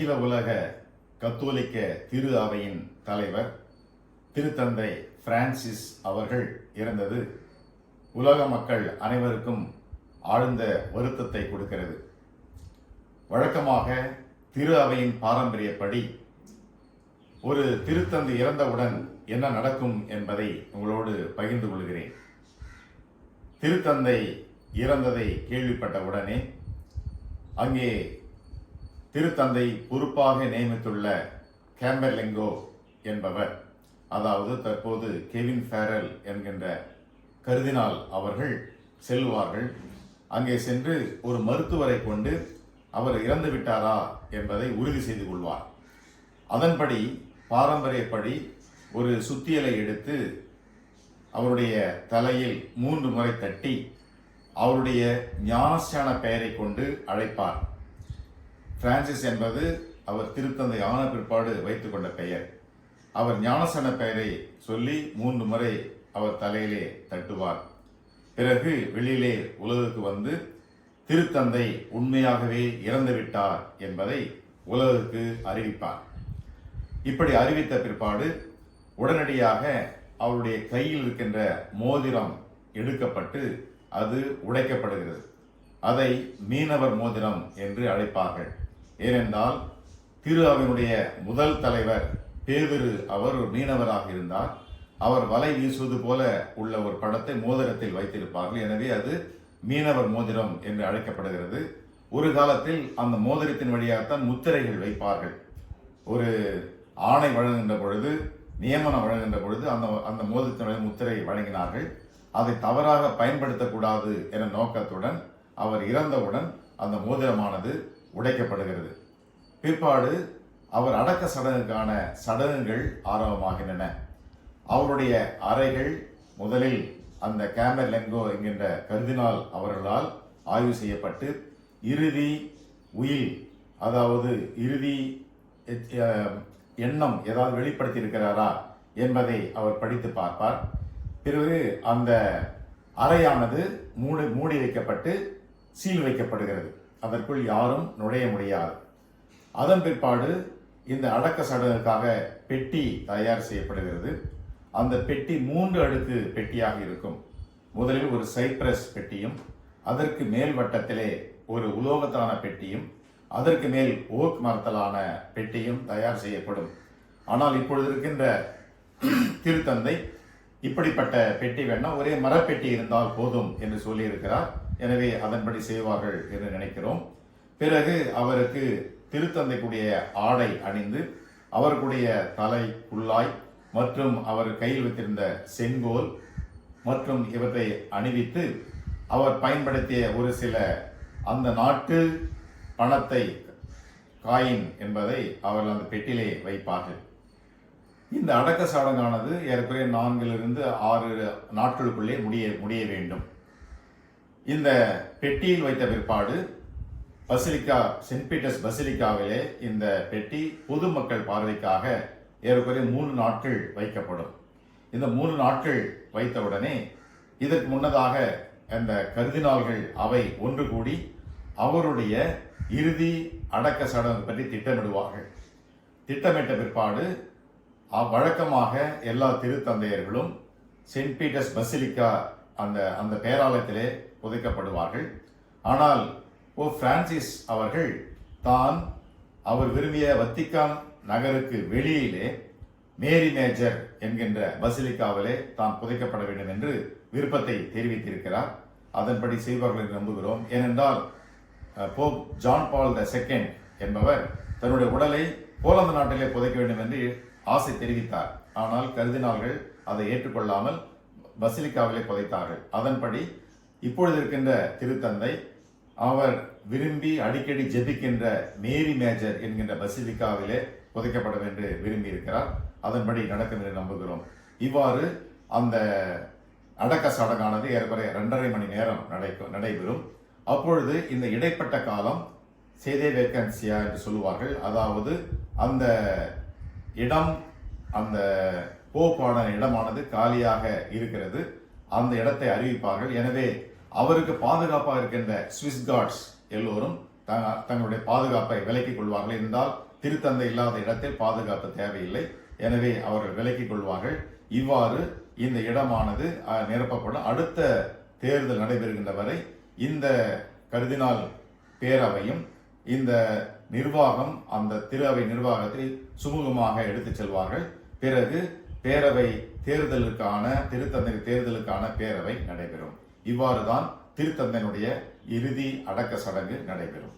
அகில உலக கத்தோலிக்க திரு அவையின் தலைவர் திருத்தந்தை பிரான்சிஸ் அவர்கள் இறந்தது. உலக மக்கள் அனைவருக்கும் ஆழ்ந்த வருத்தத்தை கொடுக்கிறது. வழக்கமாக திரு அவையின் பாரம்பரியப்படி ஒரு திருத்தந்தை இறந்தவுடன் என்ன நடக்கும் என்பதை உங்களோடு பகிர்ந்து கொள்கிறேன். திருத்தந்தை இறந்ததை கேள்விப்பட்ட உடனே அங்கே திருத்தந்தை பொறுப்பாக நியமித்துள்ள கேம்பர்லிங்கோ என்பவர் அதாவது தற்போது கெவின் ஃபேரல் என்கின்ற கருதினால் அவர்கள் செல்வார்கள். அங்கே சென்று ஒரு மருத்துவரை கொண்டு அவர் இறந்து விட்டாரா என்பதை உறுதி செய்து கொள்வார். அதன்படி பாரம்பரியப்படி ஒரு சுத்தியலை எடுத்து அவருடைய தலையில் மூன்று முறை தட்டி அவருடைய ஞானஸ்தான பெயரை கொண்டு அழைப்பார். பிரான்சிஸ் என்பது அவர் திருத்தந்தை ஆன பிற்பாடு வைத்துக்கொண்ட பெயர். அவர் ஞானசன பெயரை சொல்லி மூன்று முறை அவர் தலையிலே தட்டுவார். பிறகு வெளியிலே உலகுக்கு வந்து திருத்தந்தை உண்மையாகவே இறந்துவிட்டார் என்பதை உலகுக்கு அறிவிப்பார். இப்படி அறிவித்த பிற்பாடு உடனடியாக அவருடைய கையில் இருக்கின்ற மோதிரம் எடுக்கப்பட்டு அது உடைக்கப்படுகிறது. அதை மீனவர் மோதிரம் என்று அழைப்பார்கள். ஏனென்றால் திரு அவனுடைய முதல் தலைவர் பேதிரு அவர் ஒரு மீனவராக இருந்தார். அவர் வலை வீசுவது போல உள்ள ஒரு படத்தை மோதிரத்தில் வைத்திருப்பார்கள். எனவே அது மீனவர் மோதிரம் என்று அழைக்கப்படுகிறது. ஒரு காலத்தில் அந்த மோதிரத்தின் வழியாகத்தான் முத்திரைகள் வைப்பார்கள். ஒரு ஆணை வழங்குகின்ற பொழுது நியமனம் வழங்குகின்ற பொழுது அந்த அந்த மோதிரத்தினுடைய முத்திரை வழங்கினார்கள். அதை தவறாக பயன்படுத்தக்கூடாது என நோக்கத்துடன் அவர் இறந்தவுடன் அந்த மோதிரமானது உடைக்கப்படுகிறது. பிற்பாடு அவர் அடக்க சடங்குக்கான சடங்குகள் ஆரம்பமாகின்றன. அவருடைய அறைகள் முதலில் அந்த கேமர் லெங்கோ என்கின்ற கருதினால் அவர்களால் ஆய்வு செய்யப்பட்டு இறுதி உயில் அதாவது இறுதி எண்ணம் ஏதாவது வெளிப்படுத்தியிருக்கிறாரா என்பதை அவர் படித்து பார்ப்பார். பிறகு அந்த அறையானது மூடி மூடி வைக்கப்பட்டு சீல் வைக்கப்படுகிறது. அதற்குள் யாரும் நுழைய முடியாது. அதன் பிற்பாடு இந்த அடக்க சடங்குக்காக பெட்டி தயார் செய்யப்படுகிறது. அந்த பெட்டி மூன்று அடுக்கு பெட்டியாக இருக்கும். முதலில் ஒரு சைப்ரஸ் பெட்டியும் அதற்கு மேல் வட்டத்திலே ஒரு உலோகத்தான பெட்டியும் அதற்கு மேல் ஓக் மரத்தலான பெட்டியும் தயார் செய்யப்படும். ஆனால் இப்பொழுது இருக்கின்ற திருத்தந்தை இப்படிப்பட்ட பெட்டி வேண்டாம் ஒரே மரப்பெட்டி இருந்தால் போதும் என்று சொல்லியிருக்கிறார். எனவே அதன்படி செய்வார்கள் என்று நினைக்கிறோம். பிறகு அவருக்கு திருத்தந்தைக்குடைய ஆடை அணிந்து அவருடைய தலை குள்ளாய் மற்றும் அவர் கையில் வைத்திருந்த செங்கோல் மற்றும் இவற்றை அணிவித்து அவர் பயன்படுத்திய ஒரு சில அந்த நாட்டு பணத்தை காயின் என்பதை அவர்கள் அந்த பெட்டிலே வைப்பார்கள். இந்த அடக்க சடங்கானது ஏற்கனவே நான்கிலிருந்து ஆறு நாட்களுக்குள்ளே முடிய முடிய வேண்டும். இந்த பெட்டியில் வைத்த பிற்பாடு பசிலிக்கா சென்ட் பீட்டர்ஸ் பசிலிக்காவிலே இந்த பெட்டி பொதுமக்கள் பார்வைக்காக ஏறக்குறைய மூணு நாட்கள் வைக்கப்படும். இந்த மூணு நாட்கள் வைத்தவுடனே இதற்கு முன்னதாக அந்த கருதினால்கள் அவை ஒன்று கூடி அவருடைய இறுதி அடக்க சடங்கு பற்றி திட்டமிடுவார்கள். திட்டமிட்ட பிற்பாடு வழக்கமாக எல்லா திருத்தந்தையர்களும் சென்ட் பீட்டர்ஸ் பசிலிக்கா அந்த அந்த பேராலயத்திலே புதைக்கப்படுவார்கள் ஆனால் ஓ பிரான்சிஸ் அவர்கள் தான் அவர் விரும்பிய வத்திக்கான் நகருக்கு வெளியிலே மேரி மேஜர் என்கின்ற பசிலிக்காவிலே தான் புதைக்கப்பட வேண்டும் என்று விருப்பத்தை தெரிவித்திருக்கிறார். அதன்படி செய்வார்கள் என்று நம்புகிறோம். ஏனென்றால் Pope John Paul the second என்பவர் தன்னுடைய உடலை போலந்து நாட்டிலே புதைக்க வேண்டும் என்று ஆசை தெரிவித்தார். ஆனால் கருதினார்கள் அதை ஏற்றுக்கொள்ளாமல் பசிலிக்காவிலே புதைத்தார்கள். அதன்படி இப்பொழுது இருக்கின்ற திருத்தந்தை அவர் விரும்பி அடிக்கடி ஜெபிக்கின்ற மேரி மேஜர் என்கின்ற பசிலிக்காவிலே புதைக்கப்படும் என்று விரும்பி இருக்கிறார் அதன்படி நடக்கும் என்று நம்புகிறோம். இவ்வாறு அந்த அடக்க சடங்கானது ஏறக்குறைய ரெண்டரை மணி நேரம் நடைக்கும் நடைபெறும். அப்பொழுது இந்த இடைப்பட்ட காலம் சேதே வேக்கன்சியா என்று சொல்லுவார்கள். அதாவது அந்த இடம் அந்த போப்பான இடமானது காலியாக இருக்கிறது. அந்த இடத்தை அறிவிப்பார்கள். எனவே அவருக்கு பாதுகாப்பாக இருக்கின்ற சுவிஸ் கார்ட்ஸ் எல்லோரும் த- தங்களுடைய பாதுகாப்பை விலக்கிக் கொள்வார்கள். என்றால் திருத்தந்தை இல்லாத இடத்தில் பாதுகாப்பு தேவையில்லை. எனவே அவர்கள் விலக்கிக் கொள்வார்கள். இவ்வாறு இந்த இடமானது நிரப்பப்படும். அடுத்த தேர்தல் நடைபெறுகின்ற வரை இந்த கருதினால் பேரவையும் இந்த நிர்வாகம் அந்த திரு அவை நிர்வாகத்தை சுமூகமாக எடுத்துச் செல்வார்கள். பிறகு பேரவை தேர்தலுக்கான திருத்தந்தை தேர்தலுக்கான பேரவை நடைபெறும். இவ்வாறுதான் திருத்தந்தையினுடைய இறுதி அடக்க சடங்கு நடைபெறும்.